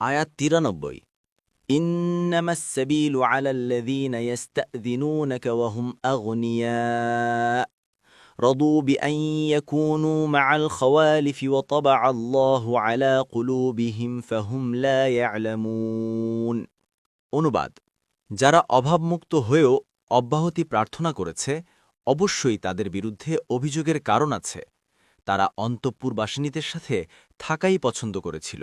আয়াত তিরানব্বই إنما السبيل على الذين يستأذنونك وهم أغنياء رضوا بأن يكونوا مع الخوالف وطبع الله على قلوبهم فهم لا يعلمون অনুবাদ যারা অভাবমুক্ত হয়েও অব্যাহতি প্রার্থনা করেছে অবশ্যই তাদের বিরুদ্ধে অভিযোগের কারণ আছে তারা অন্তঃপুরবাসিনীদের সাথে থাকাই পছন্দ করেছিল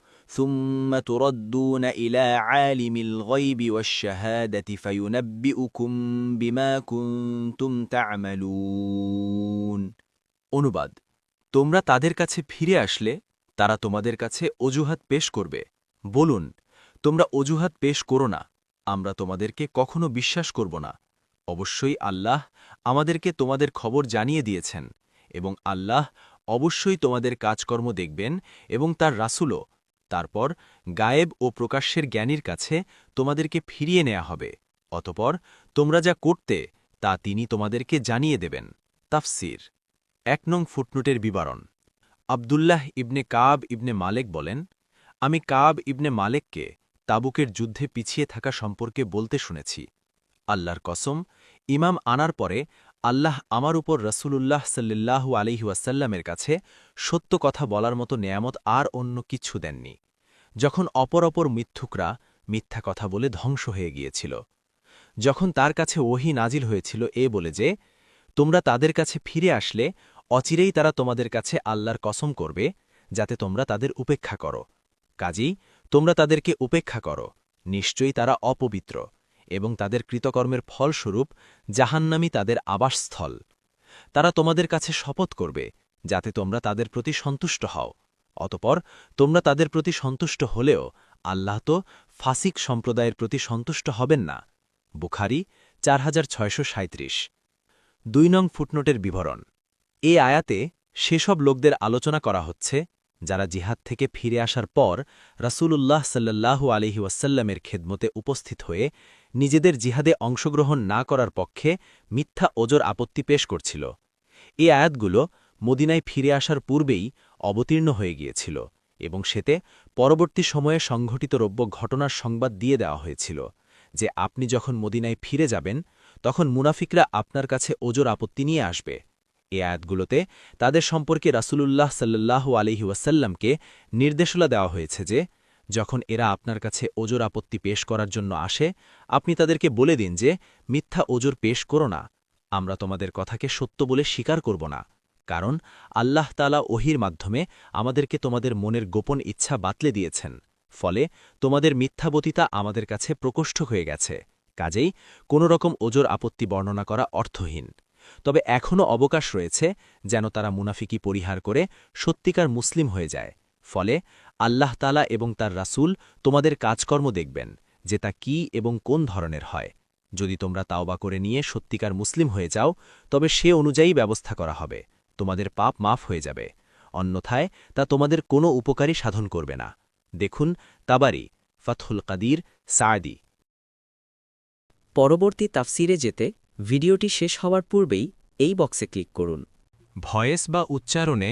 ثم تردون إلى عالم الغيب والشهادة فينبئكم بما كنتم تعملون অনুবাদ তোমরা তাদের কাছে ফিরে আসলে তারা তোমাদের কাছে অজুহাত পেশ করবে বলুন তোমরা অজুহাত পেশ করো না আমরা তোমাদেরকে কখনো বিশ্বাস করব না অবশ্যই আল্লাহ আমাদেরকে তোমাদের খবর জানিয়ে দিয়েছেন এবং আল্লাহ অবশ্যই তোমাদের কাজকর্ম দেখবেন এবং তার রাসুলও তারপর গায়েব ও প্রকাশ্যের জ্ঞানীর কাছে তোমাদেরকে ফিরিয়ে নেওয়া হবে, অতপর তোমরা যা করতে, তা তিনি তোমাদেরকে জানিয়ে দেবেন। তাফসির, এক নং ফুটনোটের বিবরণ। আবদুল্লাহ ইবনে কাব ইবনে মালেক বলেন, আমি কাব ইবনে মালেককে তাবুকের যুদ্ধে পিছিয়ে থাকা সম্পর্কে বলতে শুনেছি। আল্লাহর কসম, ইমাম আনার পরে আল্লাহ আমার উপর রসুলুল্লাহ সাল্লাহু আলিহাসাল্লামের কাছে সত্য কথা বলার মতো নেয়ামত আর অন্য কিচ্ছু দেননি। যখন অপর অপর মিথ্যুকরা মিথ্যা কথা বলে ধ্বংস হয়ে গিয়েছিল। যখন তার কাছে ওহি নাজিল হয়েছিল এ বলে যে, তোমরা তাদের কাছে ফিরে আসলে অচিরেই তারা তোমাদের কাছে আল্লাহর কসম করবে, যাতে তোমরা তাদের উপেক্ষা করো। কাজেই তোমরা তাদেরকে উপেক্ষা করো, নিশ্চয়ই তারা অপবিত্র। এবং তাদের কৃতকর্মের ফলস্বরূপ জাহান্নামি তাদের আবাসস্থল। তারা তোমাদের কাছে শপথ করবে, যাতে তোমরা তাদের প্রতি সন্তুষ্ট হও। অতপর তোমরা তাদের প্রতি সন্তুষ্ট হলেও আল্লাহ তো ফাসিক সম্প্রদায়ের প্রতি সন্তুষ্ট হবেন না। বুখারি চার দুই নং ফুটনোটের বিবরণ। এ আয়াতে সেসব লোকদের আলোচনা করা হচ্ছে, যারা জিহাদ থেকে ফিরে আসার পর রাসূলুল্লাহ সাল্লাল্লাহু আলহি ওয়াসাল্লামের খেদমতে উপস্থিত হয়ে নিজেদের জিহাদে অংশগ্রহণ না করার পক্ষে মিথ্যা ওজোর আপত্তি পেশ করছিল। এই আয়াতগুলো মদিনায় ফিরে আসার পূর্বেই অবতীর্ণ হয়ে গিয়েছিল এবং সেতে পরবর্তী সময়ে সংঘটিত রব্য ঘটনার সংবাদ দিয়ে দেওয়া হয়েছিল যে আপনি যখন মদিনায় ফিরে যাবেন, তখন মুনাফিকরা আপনার কাছে ওজোর আপত্তি নিয়ে আসবে। এ আয়াতগুলোতে তাদের সম্পর্কে রাসূলুল্লাহ সাল্লাহ আলহি ওয়াসাল্লামকে নির্দেশনা দেওয়া হয়েছে যে যখন এরা আপনার কাছে ওজোর আপত্তি পেশ করার জন্য আসে, আপনি তাদেরকে বলে দিন যে, মিথ্যা ওজোর পেশ করো না। আমরা তোমাদের কথাকে সত্য বলে স্বীকার করব না। কারণ আল্লাহ তালা ওহির মাধ্যমে আমাদেরকে তোমাদের মনের গোপন ইচ্ছা বাতলে দিয়েছেন। ফলে তোমাদের মিথ্যাবতিতা আমাদের কাছে প্রকোষ্ঠ হয়ে গেছে। কাজেই কোনো রকম ওজোর আপত্তি বর্ণনা করা অর্থহীন। তবে এখনও অবকাশ রয়েছে যেন তারা মুনাফিকি পরিহার করে সত্যিকার মুসলিম হয়ে যায়। ফলে আল্লাহ তালা এবং তার রাসূল তোমাদের কাজকর্ম দেখবেন যে তা কি এবং কোন ধরনের হয়। যদি তোমরা তাওবা করে নিয়ে সত্যিকার মুসলিম হয়ে যাও তবে সে অনুযায়ী ব্যবস্থা করা হবে। তোমাদের পাপ মাফ হয়ে যাবে। অন্যথায় তা তোমাদের কোনো উপকারী সাধন করবে না। দেখুন তাবারি ফাতহুল কাদির সায়দি পরবর্তী তাফসিরে যেতে ভিডিওটি শেষ হওয়ার পূর্বেই এই বক্সে ক্লিক করুন। ভয়েস বা উচ্চারণে